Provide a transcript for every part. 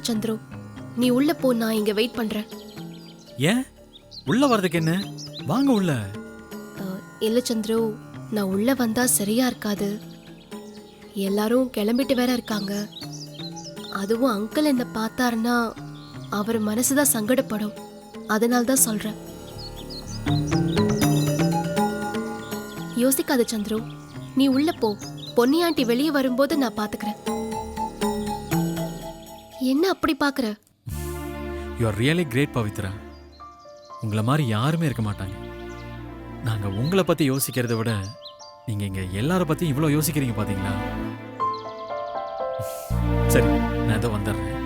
இல்ல சந்துரு நீ உள்ள போ நான் இங்க வெயிட் பண்றேன். ஏன்? உள்ள வர்றதுக்கு என்ன? வாங்க உள்ள. அஹ், இல்ல சந்துரு நான் உள்ள வந்தா சரியா இருக்காது. எல்லாரும் கிளம்பிட்டு வேற இருக்காங்க. அதுவும் அங்கிள் என்ன பார்த்தாருன்னா அவர் மனசுதான் சங்கடப்படும். அதனால தான் சொல்றேன். யோசிக்காத சந்துரு நீ உள்ள போ. பொன்னி ஆண்டி வெளியே வரும்போது நான் பாத்துக்கிறேன். என்ன அப்படி பாக்குற? You are really great Pavithra. உங்களை மாதிரி யாருமே இருக்க மாட்டாங்க. நாங்க உங்களை பத்தி யோசிக்கிறதை விட நீங்க இங்க எல்லார பத்தியும் இவ்வளோ யோசிக்கிறீங்க பாத்தீங்களா? சரி நான் ஏதோ வந்துடுறேன்.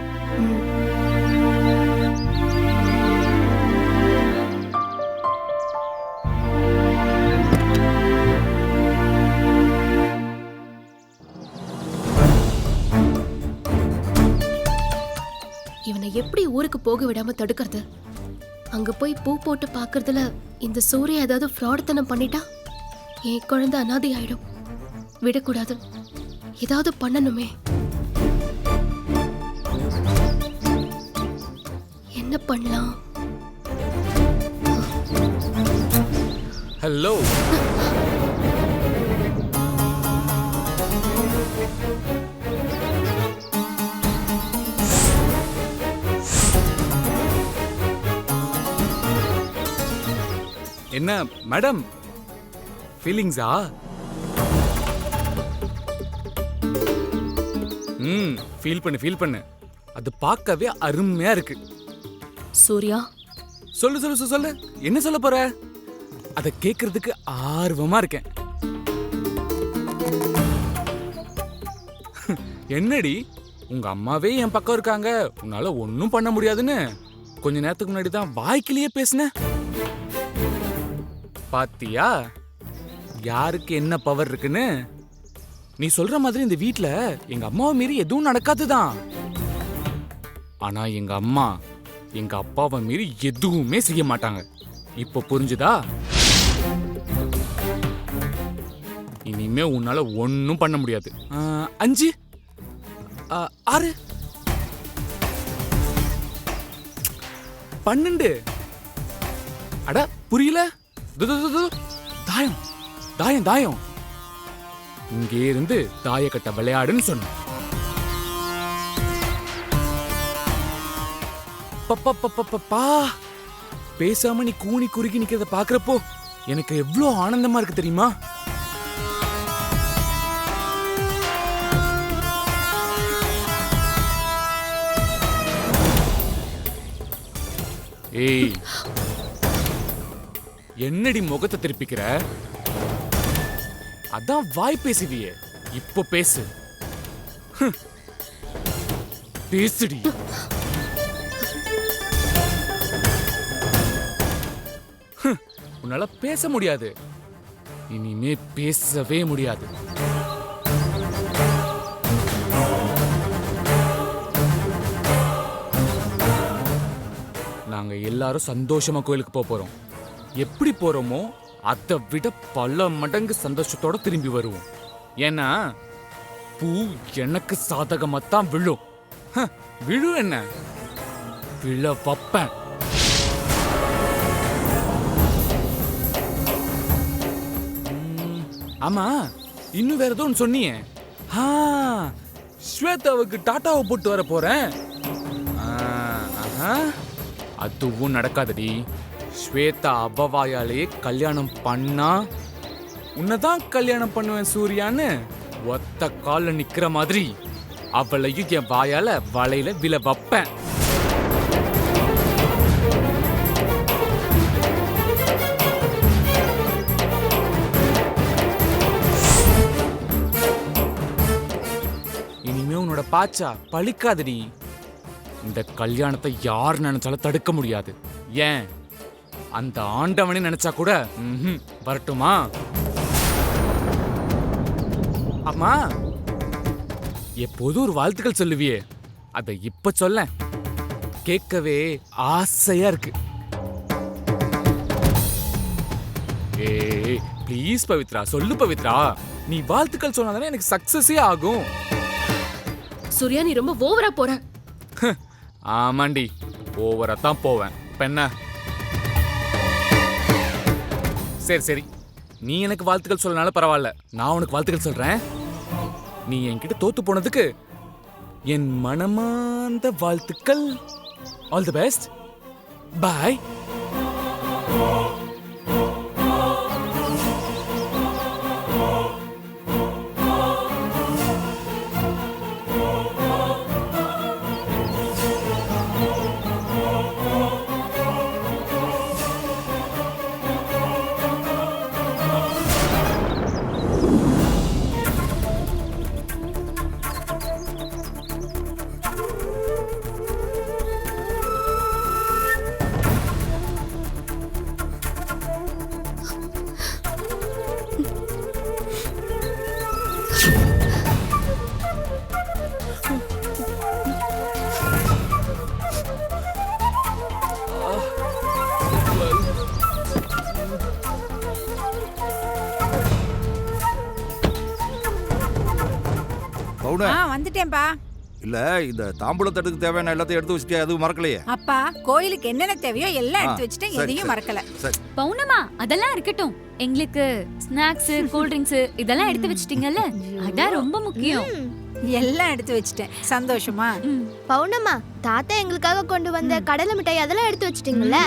இவனை எப்படி ஊருக்கு போக விடாம தடுக்கிறது? அங்க போய் பூ போட்டு பார்க்கறதுல இந்த சூரிய ஏதாவது ஃப்ராடுத்தனம் பண்ணிட்டா? என் குழந்தை அனாதை ஆயிடும் விடக்கூடாது. ஏதாவது பண்ணணுமே. என்ன பண்ணலாம்? ஹலோ என்ன மேடம்? ஃபீலிங்ஸா ம் ஃபீல் பண்ணு ஃபீல் பண்ணு. அது பார்க்கவே அருமையா இருக்கு. சூர்யா? சொல்லு சொல்லு சொல்லு, சொல்லு. என்ன சொல்ல போற? அத கேக்குறதுக்கு ஆர்வமா இருக்கேன். என்னடி? உங்க அம்மாவே என் பக்கம் இருக்காங்க. உன்னால ஒன்னும் பண்ண முடியாதுன்னு. கொஞ்ச நேரத்துக்கு முன்னாடி தான் வாய்க்கிலேயே பேசின பாத்தியா? யாருக்கு என்ன பவர் இருக்குன்னு? நீ சொல்ற மாதிரி இந்த வீட்ல எங்க அம்மாவை மீறி எதுவும் நடக்காதுதான். ஆனா எங்க அம்மா எங்க அப்பாவை மீறி எதுவுமே செய்ய மாட்டாங்க. இப்போ புரிஞ்சுதா? இனிமே உன்னால ஒன்னும் பண்ண முடியாது. அஞ்சு? ஆறு? பன்னெண்டு? அட புரியல? தாயம் தாயம் தாயம். இங்கே இருந்து தாயக்கட்ட விளையாடுன்னு சொன்னேன். பப்பப்பப்பப்பா பேசாம நீ கூனி குறுகி நிக்கிறத பாக்குறப்போ எனக்கு எவ்வளோ ஆனந்தமா இருக்கு தெரியுமா? ஏய் என்னடி முகத்தை திருப்பிக்கிற? அதான் வாய் பேசுவியே. இப்போ பேசு. பேசுடி. உன்னால பேச முடியாது. இனிமே பேசவே முடியாது. நாங்க எல்லாரும் சந்தோஷமா கோயிலுக்கு போக போறோம். எப்படி போறோமோ அதை விட பல மடங்கு சந்தோஷத்தோட திரும்பி வருவோம். ஏன்னா பூ எனக்கு சாதகமாக தான் விழும். ஹ, விழும் என்ன? விழ வைப்பேன். ஆமா இன்னும் வேற ஏதோ ஒன்று சொன்னியே? ஆ ஸ்வேதாவுக்கு டாட்டாவை போட்டு வர போறேன். ஆ, ஆஹா. அதுவும் நடக்காதடி. ஸ்வேதா அவ்வவாயாலேயே கல்யாணம் பண்ணா? உன்னதான் கல்யாணம் பண்ணுவேன் சூர்யான்னு? ஒத்த காலில் நிக்கிற மாதிரி. அவளையும் என் வாயால வலையில விழ வைப்பேன். இனிமே உன்னோட பாச்சா பழிக்காதடி இந்த கல்யாணத்தை யார் நினைச்சாலும் தடுக்க முடியாது. ஏன்? அந்த ஆண்டவனே நினைச்சா கூட வரட்டுமா? அம்மா எப்போதும் ஒரு வாழ்த்துக்கள் சொல்லுவியே. அதை இப்ப சொல்ல. கேட்கவே ஆசையா இருக்கு. ஏய் ப்ளீஸ் பவித்ரா சொல்லு பவித்ரா. நீ வாழ்த்துக்கள் சொன்னாதானே எனக்கு சக்சஸே ஆகும். சூர்யா நீ ரொம்ப ஓவரா போற. ஆமாண்டி ஓவரா தான் போவேன். இப்ப சரி சரி. நீ எனக்கு வாழ்த்துக்கள் சொல்லனால பரவாயில்ல. நான் உனக்கு வாழ்த்துக்கள் சொல்றேன். நீ என்கிட்ட தோத்து போனதுக்கு என் மனமார்ந்த வாழ்த்துக்கள். ஆல் தி பெஸ்ட் பாய் ஆ வந்துட்டேன்பா இல்ல இந்த தாம்பூல தட்டுக்கு தேவையான எல்லாத்தையும் எடுத்து வச்சுட்டியா? எதுவும் மறக்கலையே. அப்பா கோயிலுக்கு என்னென்ன தேவையோ எல்லாம் எடுத்து வச்சுட்டேன். எதையும். மறக்கல. பவுனமா அதெல்லாம் இருக்கட்டும். எங்களுக்கு ஸ்நாக்ஸ் கூல் ட்ரிங்க்ஸ் இதெல்லாம் எடுத்து வச்சிட்டீங்கல்ல? அதான் ரொம்ப முக்கியம். எல்லாம் எடுத்து வச்சுட்டேன். சந்தோஷமா. பவுனம்மா தாத்தா எங்களுக்காக கொண்டு வந்த கடலை மிட்டாய் அதெல்லாம் எடுத்து வச்சிட்டீங்கல்ல?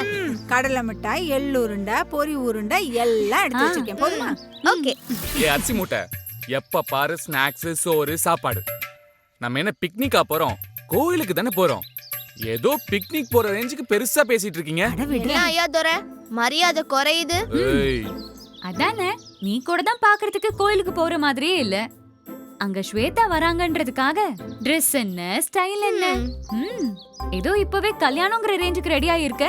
கடலை மிட்டாய் எள்ளு உருண்டை பொரி உருண்டை எல்லாம் எடுத்து. வச்சிருக்கேன். போதுமா? ஓகே. ஏ அரிசி மூட்டை எப்ப பாரு ஸ்நாக்ஸ் சோறு சாப்பாடு. நம்ம என்ன பிக்னிக்கா போறோம்? கோயிலுக்கு தானே போறோம்? ஏதோ பிக்னிக் போற ரேஞ்சுக்கு பெருசா பேசிட்டு இருக்கீங்க. என்ன ஐயா துரை மரியாதை குறையுது. ஏய், அதானே நீ கூட தான் பாக்குறதுக்கு கோயிலுக்கு போற மாதிரியே இல்ல. அங்க ஸ்வேதா வராங்கன்றதுக்காக Dress என்ன ஸ்டைல் என்ன? ம். ஏதோ இப்பவே கல்யாணங்கிற ரேஞ்சுக்கு ரெடி ஆயிருக்க.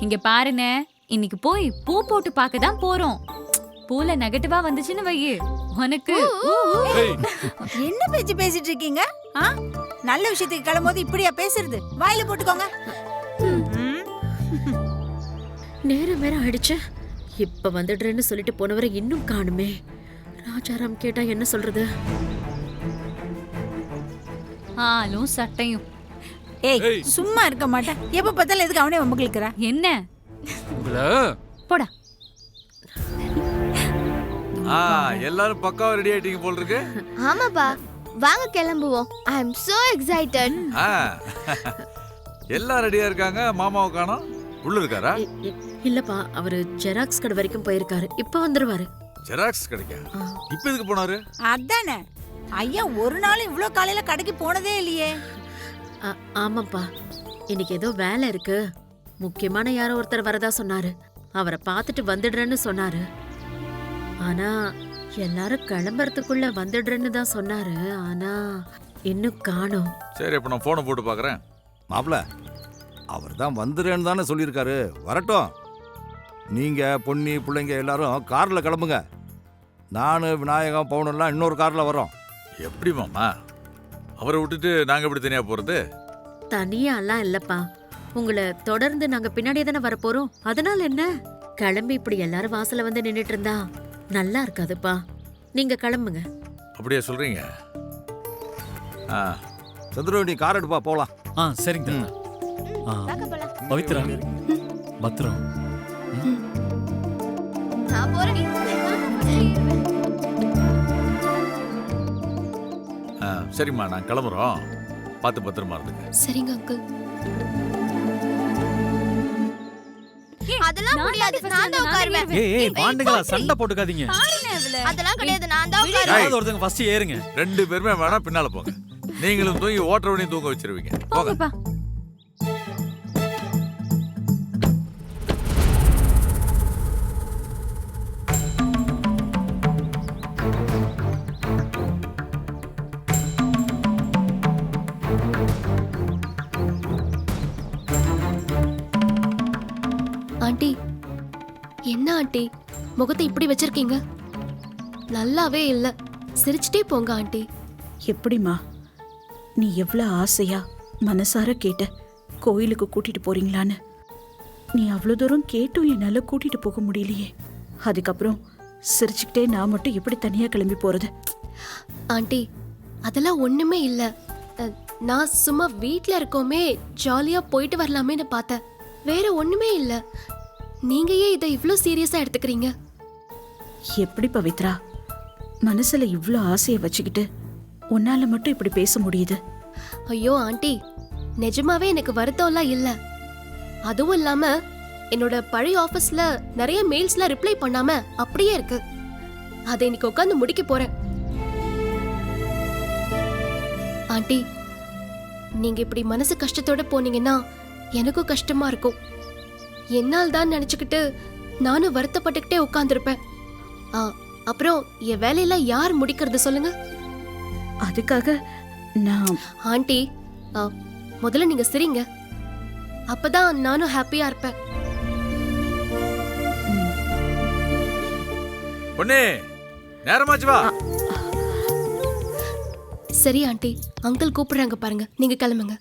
இங்க பாருனே இன்னைக்கு போய் பூ போட்டு பார்க்க தான் போறோம். பூல நெகட்டிவா வந்துச்சுன்னு வையு. உனக்கு? என்ன பேச்சு பேசிட்டு இருக்கீங்க ஆ? நல்ல விஷயத்துக்கு கிளம்போது இப்படியா பேசுறது? வாயில போட்டுக்கோங்க. நேரம் வேற ஆயிடுச்சு. இப்ப வந்துடுறேன்னு சொல்லிட்டு போனவரை இன்னும் காணுமே. ராஜாராம் கேட்டா என்ன சொல்றது? ஆளும் சட்டையும். ஏய் ஏய். சும்மா இருக்க மாட்டேன். எப்ப பார்த்தாலும் எதுக்கு அவனே வம்பு இழுக்கிற? என்ன? போடா. ஆ எல்லாரும் பக்காவா ரெடி ஆயிட்டீங்க போல் இருக்கு ஆமாப்பா. வாங்க கிளம்புவோம். ஐ அம் சோ எக்ஸைட்டட் ஆ எல்லாம் ரெடியா இருக்காங்க? மாமாவை காணோம். உள்ள இருக்காரா? இல்லப்பா. அவரு ஜெராக்ஸ் கடை வரைக்கும் போயிருக்காரு. இப்ப வந்துருவாரு. ஜெராக்ஸ் கிடைக்கா. இப்ப எதுக்கு போனாரு? அதானே. ஐயா ஒரு நாள் இவ்ளோ காலையில கடைக்கு போனதே இல்லையே. ஆ- ஆமாப்பா. இன்னைக்கு ஏதோ வேலை இருக்கு. முக்கியமான யாரோ ஒருத்தர் வரதா சொன்னாரு. அவரை பார்த்துட்டு வந்துடுறேன்னு சொன்னாரு. ஆனா எல்லாரும் கிளம்புறதுக்குள்ள வந்துடுறேன்னு தான் சொன்னாரு. ஆனா இன்னும் காணோம். சரி அப்ப நான் போனை போட்டு பாக்குறேன். மாப்பிள அவர் தான் வந்துடுறேன்னு தானே சொல்லியிருக்காரு. வரட்டும். நீங்க பொன்னி பிள்ளைங்க எல்லாரும் கார்ல கிளம்புங்க. நான் விநாயகம் பவுனெல்லாம் இன்னொரு கார்ல வரோம் எப்படி மாமா? அவரை விட்டுட்டு நாங்க எப்படி தனியா போறது? தனியாலாம் இல்லப்பா. உங்களை தொடர்ந்து நாங்க பின்னாடியே தானே வரப்போறோம். அதனால என்ன? கிளம்பி இப்படி எல்லாரும் வாசல்ல வந்து நின்னுட்டு இருந்தா. நல்லா இருக்காதுப்பா நீங்க கிளம்புங்க. அப்படியே சொல்றீங்க? ஆ சந்திரோ நீ கார் எடுப்பா போலாம் ஆ சரிங்க தாத்தா. ஆ பவித்ரா பத்திரம் நான் போறேன் ஆ, சரிம்மா நான் கிளம்புறோம். பார்த்து பத்திரமா இருந்துங்க சரிங்க அங்கிள். அதெல்லாம் நான் முடியாது. தான் நான் தான் first உட்காருவேன். நான் ஏய் ஏய் வாண்டுங்களா சண்டை போட்டுக்காதீங்க. அதெல்லாம் கிடையாது நான் தான் உட்காருவேன். யாராவது ஒருத்தங்க ஃபர்ஸ்ட் ஏறுங்க. ரெண்டு பேருமே வேணா பின்னால போங்க. நீங்களும் தூங்கி ஓட்டுறவனையும் தூங்க வச்சிருவீங்க. போங்க ஆண்டி. முகத்தை இப்படி வச்சிருக்கீங்க? நல்லாவே இல்ல. சிரிச்சிட்டே போங்க ஆண்டி. எப்படிம்மா? நீ எவ்வளோ ஆசையா மனசார கேட்ட கோயிலுக்கு கூட்டிட்டு போறீங்களான்னு. நீ அவ்வளோ தூரம் கேட்டும் என்னால் கூட்டிட்டு போக முடியலையே. அதுக்கப்புறம் சிரிச்சுக்கிட்டே நான் மட்டும் எப்படி தனியா கிளம்பி போறது? ஆண்டி அதெல்லாம் ஒண்ணுமே இல்ல. அஹ், நான் சும்மா வீட்ல இருக்கோமே ஜாலியா போயிட்டு வரலாமேன்னு பார்த்தேன். வேற ஒண்ணுமே இல்ல. நீங்க ஏன் இதை இவ்ளோ சீரியஸா எடுத்துக்கிறீங்க? எப்படி பவித்ரா? மனசுல இவ்ளோ ஆசையை வச்சுக்கிட்டு உன்னால மட்டும் இப்படி பேச முடியுது? ஐயோ ஆண்டி. நிஜமாவே எனக்கு வருத்தம்லாம் இல்ல. அதுவும் இல்லாம என்னோட பழைய ஆபீஸ்ல நிறைய மெயில்ஸ்லாம் ரிப்ளை பண்ணாம அப்படியே இருக்கு. அதை இன்னைக்கு உட்காந்து முடிக்க போறேன். ஆண்டி நீங்க இப்படி மனசு கஷ்டத்தோட போனீங்கன்னா எனக்கும் கஷ்டமா இருக்கும். என்னால் தான் நினைச்சுக்கிட்டு நானும் வருத்தப்பட்டுக்கிட்டே உட்காந்துருப்பேன் ஆ அப்புறம் என் வேலையெல்லாம் யார் முடிக்கிறது சொல்லுங்க? அதுக்காக நான் ஆண்டி ஆ, முதல்ல நீங்க சிரிங்க. அப்பதான் நானும் ஹாப்பியா இருப்பேன். பொண்ணே நேரமாச்சு வா. சரி ஆண்டி. அங்கிள் கூப்பிடுறாங்க பாருங்க. நீங்க கிளம்புங்க.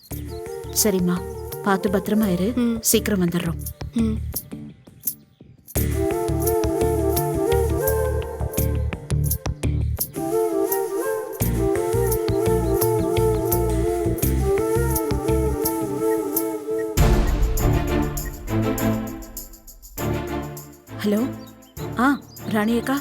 சரிம்மா. பார்த்து பத்திரமா இரு. ம். சீக்கிரம் வந்துடுறோம். ஹலோ ஆ ராணி அக்கா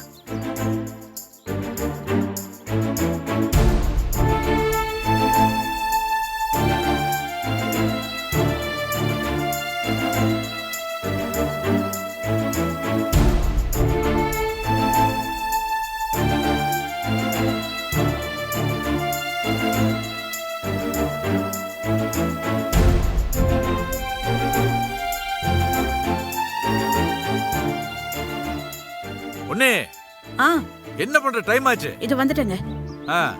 என்ன பண்ற? டைம் ஆச்சு. இது வந்துட்டேங்க. ஆ.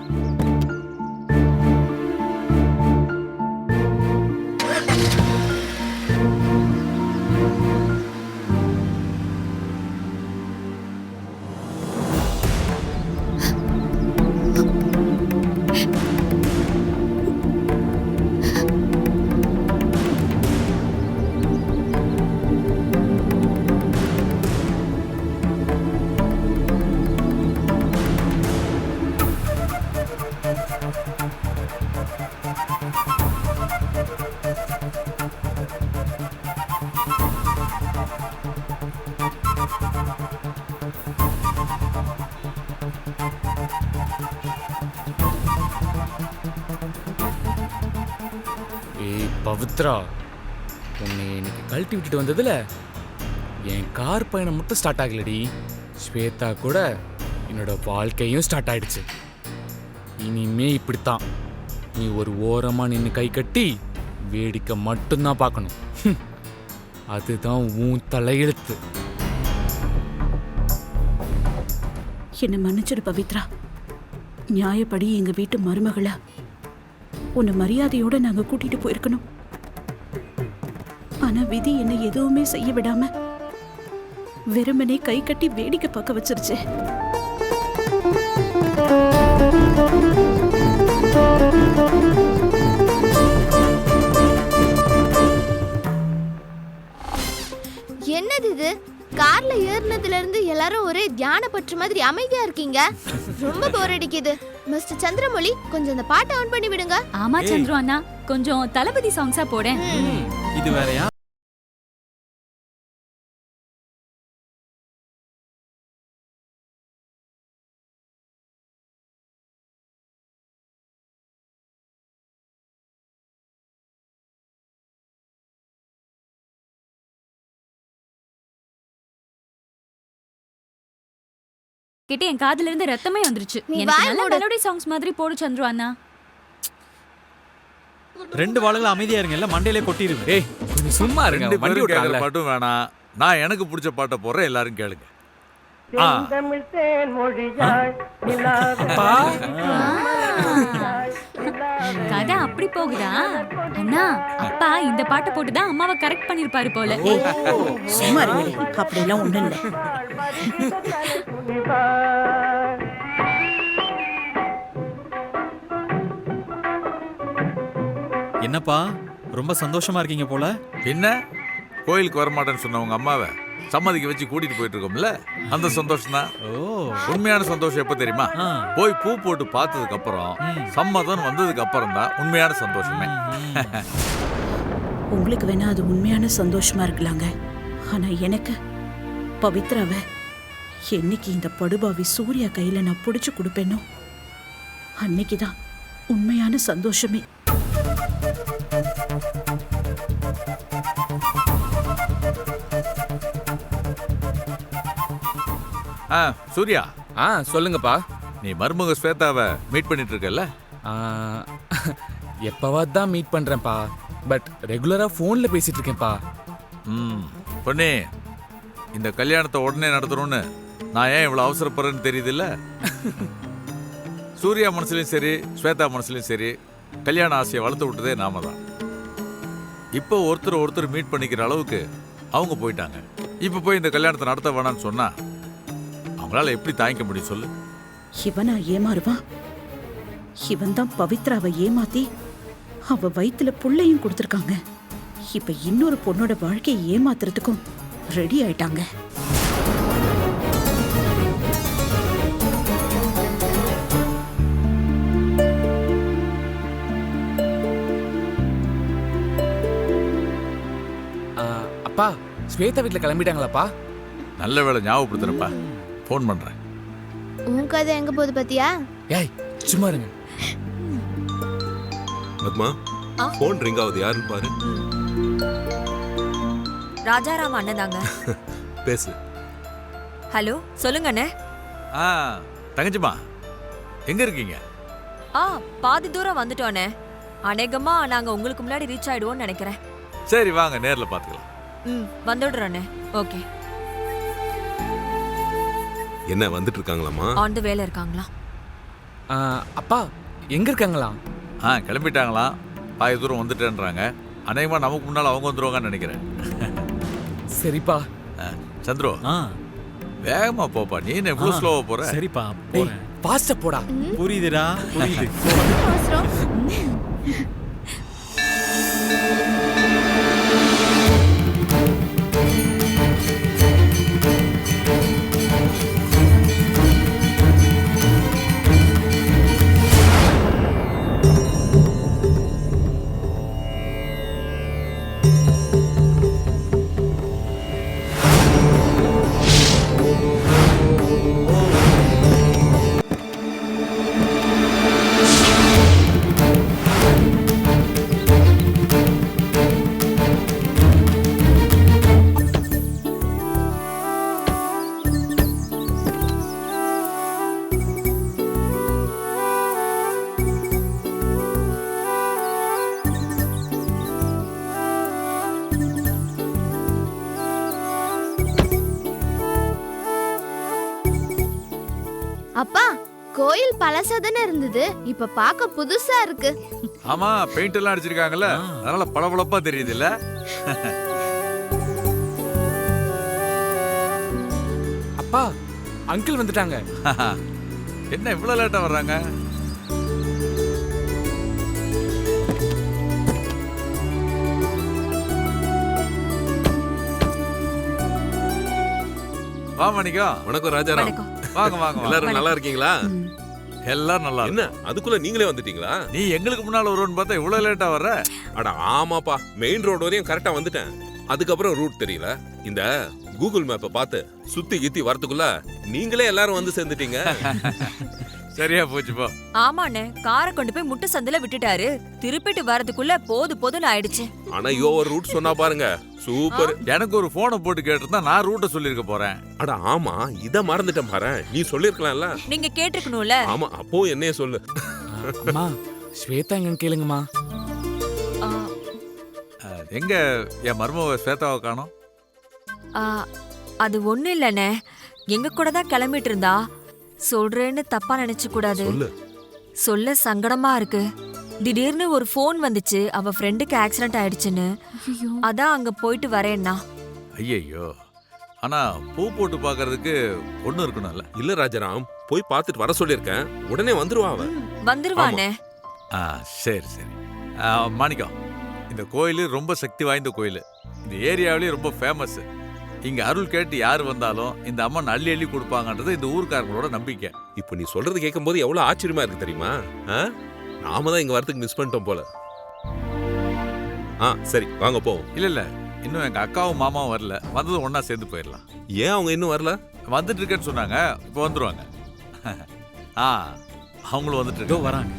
சித்ரா உன்னை இன்னைக்கு கழட்டி விட்டுட்டு வந்ததுல என் கார் பயணம் மட்டும் ஸ்டார்ட் ஆகலடி. ஸ்வேதா கூட என்னோட வாழ்க்கையும் ஸ்டார்ட் ஆயிடுச்சு. இனிமே இப்படித்தான். நீ ஒரு ஓரமாக நின்று கை கட்டி வேடிக்கை மட்டும்தான் பார்க்கணும். அதுதான் உன் தலையெழுத்து. என்னை மன்னிச்சிடு பவித்ரா. நியாயப்படி எங்க வீட்டு மருமகளா உன்னை மரியாதையோட நாங்க கூட்டிட்டு போயிருக்கணும். ஆனா விதி என்னை எதுவுமே செய்ய விடாம வெறுமனே கை கட்டி வேடிக்கை பார்க்க வச்சிருச்சு. என்னது இது? கார்ல ஏறினதுல இருந்து எல்லாரும் ஒரே தியான பற்று மாதிரி அமைதியா இருக்கீங்க? ரொம்ப போர் அடிக்குது. மிஸ்டர் சந்திரமொழி கொஞ்சம் அந்த பாட்டை ஆன் பண்ணி விடுங்க. ஆமா சந்துரு அண்ணா. கொஞ்சம் தளபதி சாங்ஸா போடேன் இது வேறயா? கிட்ட என் காதுல இருந்து ரத்தமே வந்துருச்சு. மெலோடி சாங்ஸ் மாதிரி போடு சந்துரு அண்ணா. ரெண்டு வாளுகளும் அமைதியா இருங்க. எல்லாம் மண்டையிலே ஏய் கொஞ்சம் சும்மா இருங்க. வண்டி விட்டாங்கல்ல பாட்டும் வேணாம். நான் எனக்கு பிடிச்ச பாட்டை போடுறேன். எல்லாரும் கேளுங்க. கதை அப்படி போகுதா? அண்ணா அப்பா இந்த பாட்டை போட்டுதான் அம்மாவை கரெக்ட் பண்ணிருப்பாரு போல. சும்மா ஒண்ணும் இல்லை. என்னப்பா ரொம்ப சந்தோஷமா இருக்கீங்க போல. என்ன கோயிலுக்கு வரமாட்டேன்னு சொன்ன உங்க அம்மாவை. சம்மதிக்க வச்சு கூட்டிட்டு போயிட்டு இருக்கோம்ல அந்த சந்தோஷம் தான் ஓ. உண்மையான சந்தோஷம் எப்ப தெரியுமா. போய் பூ போட்டு பார்த்ததுக்கு அப்புறம். சம்மதம் வந்ததுக்கு அப்புறம் தான் உண்மையான சந்தோஷமே உங்களுக்கு வேணா அது உண்மையான சந்தோஷமா இருக்கலாங்க. ஆனா எனக்கு பவித்ராவை என்னைக்கு இந்த படுபாவி சூர்யா கையில நான் புடிச்சு கொடுப்பேனோ அன்னைக்குதான் உண்மையான சந்தோஷமே. ஆ சூர்யா. ஆ சொல்லுங்கப்பா. நீ மருமக ஸ்வேதாவை மீட் பண்ணிட்டு இருக்கல்ல? எப்பவாவது தான் மீட் பண்றேன்ப்பா. பட் ரெகுலரா ஃபோன்ல பேசிட்டு இருக்கேன்ப்பா. ம் பொண்ணே இந்த கல்யாணத்தை உடனே நடத்தணும்னு நான் ஏன் இவ்வளவு அவசரப்படுறேன்னு தெரியுதுல்ல? சூர்யா மனசுலயும் சரி ஸ்வேதா மனசுலயும் சரி கல்யாண ஆசையை வளர்த்து விட்டதே நாம தான். இப்போ ஒருத்தர் ஒருத்தர் மீட் பண்ணிக்கிற அளவுக்கு அவங்க போயிட்டாங்க. இப்போ போய் இந்த கல்யாணத்தை நடத்த வேணாம்னு சொன்னா அவங்களால எப்படி தாங்கிக்க முடியும் சொல்லு. இவனா ஏமாறுவான் இவன் தான் பவித்ராவை ஏமாத்தி அவ வயித்துல புள்ளையும் கொடுத்துருக்காங்க. இப்ப இன்னொரு பொண்ணோட வாழ்க்கையை ஏமாத்துறதுக்கும் ரெடி ஆயிட்டாங்க. அப்பா ஸ்வேதா வீட்ல கிளம்பிட்டாங்களாப்பா? நல்ல வேளை ஞாபகப்படுத்துறப்பா. ஃபோன் பண்றேன். உன் கதை எங்க போகுது பாத்தியா? ஏய் சும்மா இருங்க. பத்மா போன் ரிங் ஆகுது யாருன்னு பாரு. ராஜாராம் அண்ணன் தாங்க. பேசு. ஹலோ சொல்லுங்க அண்ணே. ஆ தங்கச்சிமா எங்க இருக்கீங்க? ஆ பாதி தூரம் வந்துட்டோண்ணே அநேகமா நாங்க உங்களுக்கு முன்னாடி ரீச் ஆயிடுவோம்னு நினைக்கிறேன். சரி வாங்க நேர்ல பாத்துக்கலாம். ம் வந்துடுறோண்ணே ஓகே. என்ன வந்துட்டு இருக்காங்களாமா ஆன் த வேல இருக்காங்களா? ஆ, அப்பா எங்க இருக்காங்களா? ஆ கிளம்பிட்டாங்களாம் பாதி தூரம் வந்துட்டேன்றாங்க. அநேகமாக நமக்கு முன்னால் அவங்க வந்துருவாங்கன்னு நினைக்கிறேன். சரிப்பா. ஆ, சந்துரு. ஆ. வேகமா போப்பா. நீ என்ன இவ்வளோ ஆ, ஸ்லோவா போற? சரிப்பா போறேன். ஃபாஸ்டா போடா. புரியுதுடா. புரியுது. அவசரம். இப்ப பார்க்க புதுசா இருக்கு. ஆமா பெயிண்ட் எல்லாம் அடிச்சிருக்காங்கல்ல. அதனால பளபளப்பா தெரியுது இல்ல அப்பா அங்கிள் வந்துட்டாங்க. என்ன இவ்வளவு லேட்டா வர்றாங்க? வா மணிக்கம் வணக்கம் ராஜாராம். வணக்கம். வாங்க வாங்க வாங்க. எல்லாரும் நல்லா இருக்கீங்களா? எல்லாரும் நல்லா என்ன. அதுக்குள்ள நீங்களே வந்துட்டீங்களா? நீ எங்களுக்கு முன்னால வருவோன்னு பார்த்தா இவ்வளவு லேட்டா வர்ற? அட ஆமாப்பா. மெயின் ரோடு வரையும் கரெக்டா வந்துட்டேன். அதுக்கப்புறம் ரூட் தெரியல. இந்த கூகுள் மேப்பை பார்த்து சுத்தி கித்தி வரதுக்குள்ள நீங்களே எல்லாரும் வந்து சேர்ந்துட்டீங்க. சரியா போச்சு போ. ஆமாண்ணே காரை கொண்டு போய் முட்டு சந்தில விட்டுட்டாரு. திருப்பிட்டு வரதுக்குள்ள போது போதுன்னு ஆயிடுச்சு. ஆனா யோ ஒரு ரூட் சொன்னா பாருங்க. சூப்பர். எனக்கு ஒரு போனை போட்டு கேட்டிருந்தா நான் ரூட்டை சொல்லியிருக்க போறேன். அட ஆமா இத மறந்துட்டேன் பாரு. நீ சொல்லிருக்கலாம்ல. நீங்க கேட்டிருக்கணும்ல. ஆமா அப்போ என்னைய சொல்லு. அம்மா ஸ்வேதா எங்கன்னு கேளுங்கம்மா. எங்க என் மருமக ஸ்வேதாவை காணோம்? ஆ, அது ஒண்ணு இல்லண்ணே. எங்க கூட தான் கிளம்பிட்டு இருந்தா. சொல்றேன்னு தப்பா நினைச்சு கூடாது. சொல்லு. சொல்ல சங்கடமா இருக்கு. திடீர்னு ஒரு ஃபோன் வந்துச்சு. அவ ஃப்ரெண்டுக்கு ஆக்சிடென்ட் ஆயிடுச்சுன்னு. அதான் அங்க போயிட்டு வரேன்னா. ஐயையோ. ஆனா பூ போட்டு பார்க்கறதுக்கு பொண்ணு இருக்கணும்ல. இல்ல ராஜாராம் போய் பார்த்துட்டு வர சொல்லியிருக்கேன். உடனே வந்துருவா அவ. வந்துருவானே. ஆ சரி சரி. ஆ, மாணிக்கம் இந்த கோயில் ரொம்ப சக்தி வாய்ந்த கோயில். இந்த ஏரியாவிலேயே ரொம்ப ஃபேமஸ் இங்க அருள் கேட்டு யார் வந்தாலும் இந்த அம்மன் அள்ளி அள்ளி கொடுப்பாங்கன்றது இந்த ஊர்க்காரங்களோட நம்பிக்கை. இப்போ நீ சொல்றது கேட்கும்போது எவ்வளவு ஆச்சரியமா இருக்கு தெரியுமா? ஆ? நாம தான் இங்க வரதுக்கு மிஸ் பண்ணிட்டோம் போல. ஆ சரி வாங்க போவோம். இல்ல இல்ல. இன்னும் எங்க அக்காவும் மாமாவும் வரல. வந்ததும் ஒண்ணா சேர்ந்து போயிடலாம். ஏன் அவங்க இன்னும் வரல? வந்துட்டு இருக்கேன்னு சொன்னாங்க. இப்போ வந்துருவாங்க. ஆ அவங்களும் வந்துட்டு இதோ இருக்காங்க. வராங்க.